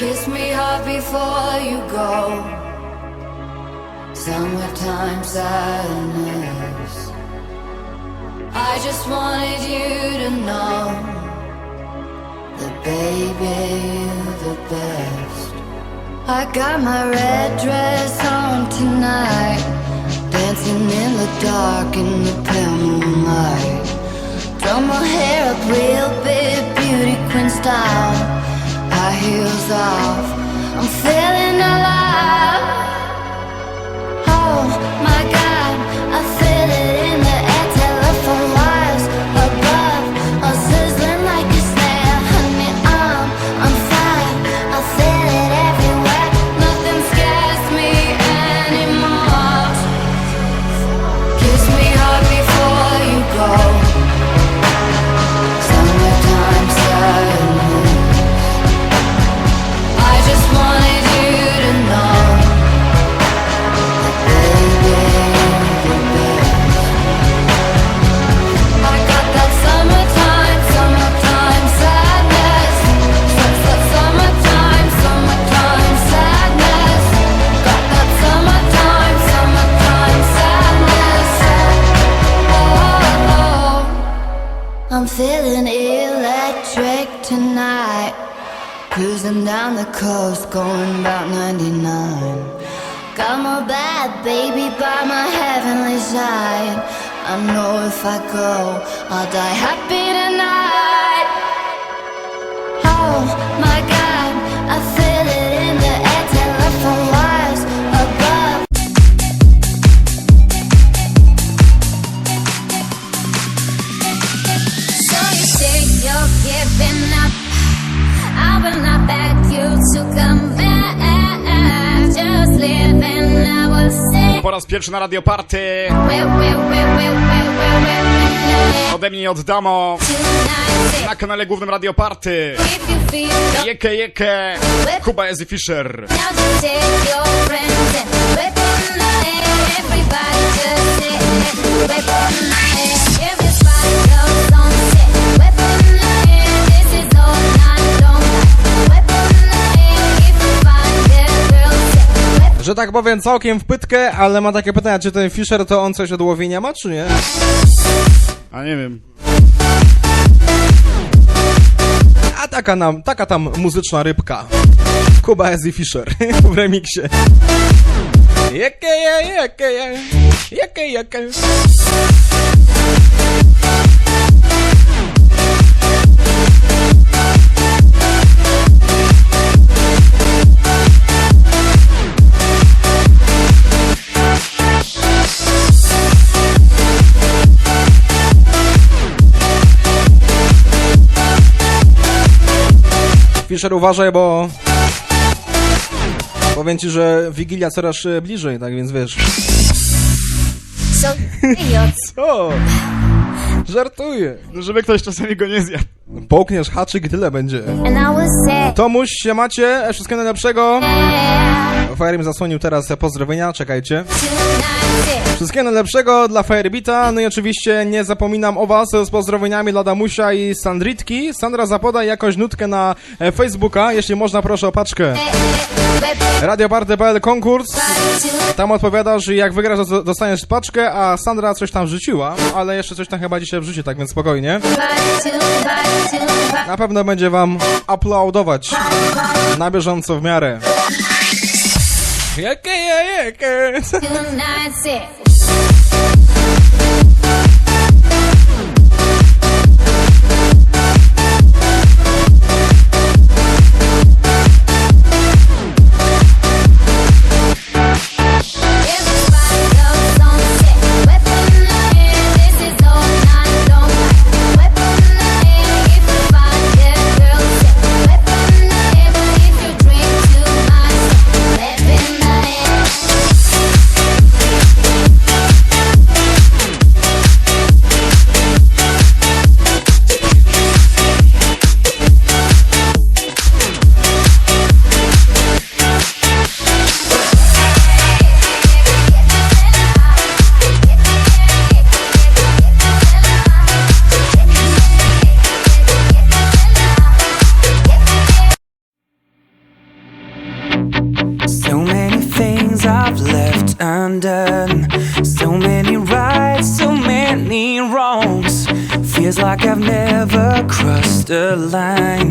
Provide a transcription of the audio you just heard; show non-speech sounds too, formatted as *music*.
Kiss me hard before you go. Summertime sadness. I just wanted you to know that baby you're the best. I got my red dress on tonight, dancing in the dark in the pale moonlight. Throw my hair up real big, beauty queen style. Heels off, feeling electric tonight. Cruising down the coast, going about 99. Got my bad baby by my heavenly side. I know if I go, I'll die happy tonight. Oh my Po raz pierwszy na Radio Party ode mnie od Damo na kanale głównym Radio Party. Jeke, jeke, Kuba Ezy Fisher. now Że tak powiem, całkiem w pytkę, ale ma takie pytania, czy ten Fisher to on coś od łowienia ma, czy nie? A nie wiem. A taka nam, taka tam muzyczna rybka. Kuba Easy Fisher *laughs* w remiksie. Jakie je, jakie je, jakie, Fisher uważaj, bo... Powiem ci, że Wigilia coraz e, bliżej, tak więc wiesz. So idiots. *laughs* O! Żartuję. No, żeby ktoś czasami go nie zjadł. Połkniesz haczyk i tyle będzie. Tomuś, się macie, wszystkiego najlepszego. Fire mi zasłonił teraz pozdrowienia, czekajcie. Wszystkiego najlepszego dla Firebita, no i oczywiście nie zapominam o was z pozdrowieniami dla Damusia i Sandritki. Sandra zapodaj jakąś nutkę na e, Facebooka, jeśli można proszę o paczkę. Radioparty.pl konkurs, tam odpowiadasz i jak wygrasz dos- dostaniesz paczkę, a Sandra coś tam wrzuciła, ale jeszcze coś tam chyba dzisiaj wrzuci, tak więc spokojnie. Na pewno będzie wam aplaudować na bieżąco w miarę. Yeah, yeah, é. Undone. So many rights, so many wrongs. Feels like I've never crossed a line.